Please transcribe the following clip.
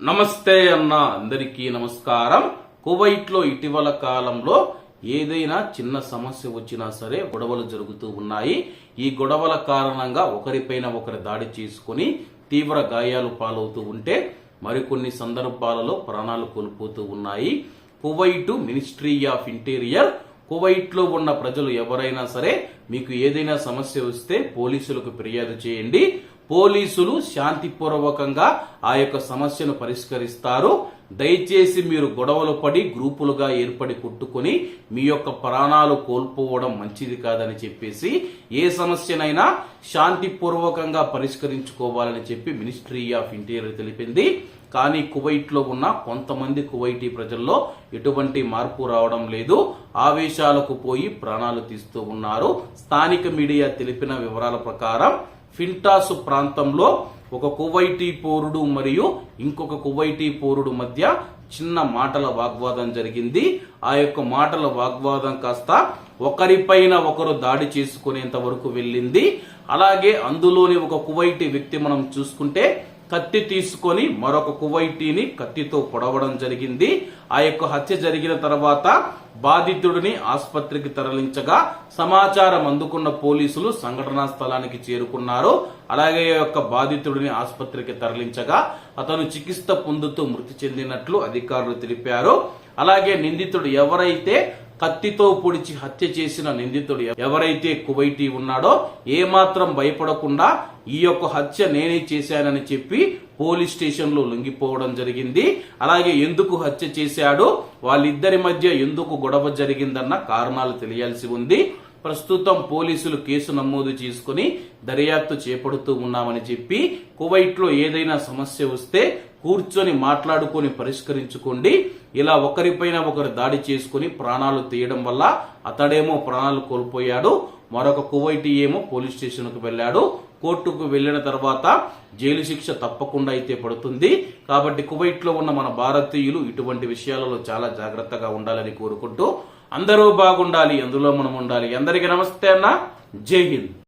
నమస్తే అన్న అందరికీ నమస్కారం. కువైట్లో ఇటీవల కాలంలో ఏదైనా చిన్న సమస్య వచ్చినా సరే గొడవలు జరుగుతూ ఉన్నాయి. ఈ గొడవల కారణంగా ఒకరిపైన ఒకరి దాడి చేసుకుని తీవ్ర గాయాలు పాలవుతూ ఉంటే మరికొన్ని సందర్భాలలో ప్రాణాలు కోల్పోతూ ఉన్నాయి. కువైటు మినిస్ట్రీ ఆఫ్ ఇంటీరియర్ కువైట్లో ఉన్న ప్రజలు ఎవరైనా సరే మీకు ఏదైనా సమస్య వస్తే పోలీసులకు ఫిర్యాదు చేయండి. పోలీసులు శాంతిపూర్వకంగా ఆ యొక్క సమస్యను పరిష్కరిస్తారు. దయచేసి మీరు గొడవలు పడి గ్రూపులుగా ఏర్పడి కొట్టుకొని మీ యొక్క ప్రాణాలు కోల్పోవడం మంచిది కాదని చెప్పేసి ఏ సమస్యనైనా శాంతిపూర్వకంగా పరిష్కరించుకోవాలని చెప్పి మినిస్ట్రీ ఆఫ్ ఇంటీరియర్ తెలిపింది. కానీ కువైట్లో ఉన్న కొంతమంది కువైటీ ప్రజల్లో ఎటువంటి మార్పు రావడం లేదు. ఆవేశాలకు పోయి ప్రాణాలు తీస్తూ ఉన్నారు. స్థానిక మీడియా తెలిపిన వివరాల ప్రకారం ఫింటాసు ప్రాంతంలో ఒక కువైటీ పౌరుడు మరియు ఇంకొక కువైటీ పౌరుడు మధ్య చిన్న మాటల వాగ్వాదం జరిగింది. ఆ యొక్క మాటల వాగ్వాదం కాస్త ఒకరిపైన ఒకరు దాడి చేసుకునేంత వరకు వెళ్ళింది. అలాగే అందులోని ఒక కువైటీ వ్యక్తి మనం చూసుకుంటే కత్తి తీసుకొని మరొక కువైటీని కత్తితో పొడవడం జరిగింది. ఆ యొక్క హత్య జరిగిన తర్వాత బాధితుడిని ఆసుపత్రికి తరలించగా సమాచారం అందుకున్న పోలీసులు సంఘటనా స్థలానికి చేరుకున్నారు. అలాగే ఈ యొక్క బాధితుడిని ఆసుపత్రికి తరలించగా అతను చికిత్స పొందుతూ మృతి చెందినట్లు అధికారులు తెలిపారు. అలాగే నిందితుడు ఎవరైతే కత్తితో పొడిచి హత్య చేసిన నిందితుడు ఎవరైతే కువైటీ ఉన్నాడో ఏమాత్రం భయపడకుండా ఈ యొక్క హత్య నేనే చేశానని చెప్పి పోలీస్ స్టేషన్లో లొంగిపోవడం జరిగింది. అలాగే ఎందుకు హత్య చేశాడు వాళ్ళిద్దరి మధ్య ఎందుకు గొడవ జరిగిందన్న కారణాలు తెలియాల్సి ఉంది. ప్రస్తుతం పోలీసులు కేసు నమోదు చేసుకుని దర్యాప్తు చేపడుతూ ఉన్నామని చెప్పి కువైట్లో ఏదైనా సమస్య వస్తే కూర్చొని మాట్లాడుకొని పరిష్కరించుకోండి. ఇలా ఒకరిపైన ఒకరు దాడి చేసుకుని ప్రాణాలు తీయడం వల్ల అతడేమో ప్రాణాలు కోల్పోయాడు. మరొక కువైటీ ఏమో పోలీస్ స్టేషన్కు వెళ్ళాడు. కోర్టుకు వెళ్ళిన తర్వాత జైలు శిక్ష తప్పకుండా అయితే పడుతుంది. కాబట్టి కువైట్లో ఉన్న మన భారతీయులు ఇటువంటి విషయాలలో చాలా జాగ్రత్తగా ఉండాలని కోరుకుంటూ అందరూ బాగుండాలి అందులో మనం ఉండాలి. అందరికీ నమస్తే అన్న. జై హింద్.